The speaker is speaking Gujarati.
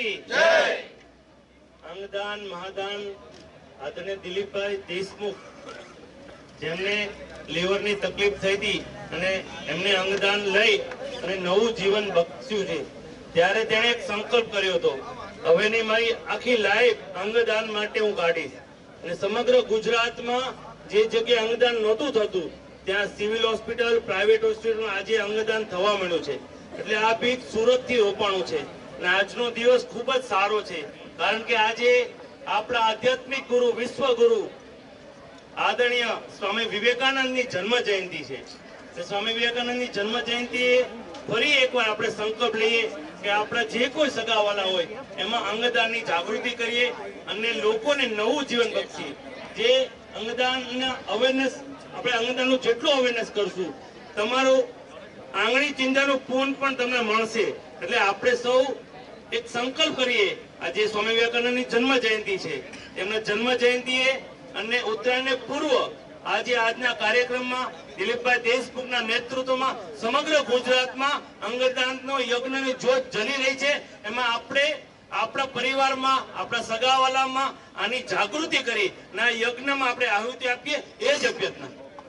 કી અંગદાન મહાદાન આદરણીય દિલીપભાઈ દેશમુખ. જેમને લીવરની તકલીફ થઈ હતી અને એમને અંગદાન લઈ અને નવું જીવન બક્ષ્યું છે. ત્યારે તેણે એક સંકલ્પ કર્યો હતો. હવેની મારી આખી લાઈફ અંગદાન માટે હું કાઢીશ. અને સમગ્ર ગુજરાતમાં જે જગ્યાએ અંગદાન નહોતું થતું ત્યાં સિવિલ હોસ્પિટલ પ્રાઇવેટ હોસ્પિટલમાં આજે અંગદાન થવા મળ્યું છે. એટલે આ બીજ સુરતથી રોપાણું છે. અને આજનો દિવસ ખૂબ જ સારો છે. કારણ કે આજે આપણા આધ્યાત્મિક ગુરુ, વિશ્વ ગુરુ, આદરણીય સ્વામી વિવેકાનંદની જન્મ જયંતિ છે. સ્વામી વિવેકાનંદની જન્મ જયંતિ ફરી એકવાર આપણે સંકલ્પ લઈએ કે આપણા જે કોઈ સગાવાલા હોય, એમાં અંગદાનની જાગૃતિ કરીએ અને લોકોને નવું જીવન બક્ષીએ. જે અંગદાનના અવેરનેસ આપણે અંગદાનનું જેટલું અવેરનેસ કરશું, તમારું આંગળી ચિંતાનું પૂન પણ તમને મળશે. એટલે આપણે સૌ એક સંકલ્પ કરીએ. આજે સ્વામી વિવેકાનંદની જન્મ જયંતિ છે. એમના જન્મ જયંતિએ અને ઉત્તરાયણને પૂર્વ આજે આજના કાર્યક્રમમાં દિલીપભાઈ દેશમુખના નેતૃત્વમાં સમગ્ર ગુજરાતમાં અંગદાનનો, યજ્ઞની જોત જલી રહી છે. એમાં આપણે, આપણા પરિવારમાં, આપણા સગાવાલામાં આની જાગૃતિ કરી આ યજ્ઞમાં આપણે આહુતિ આપીએ એ જ અભ્યર્થના.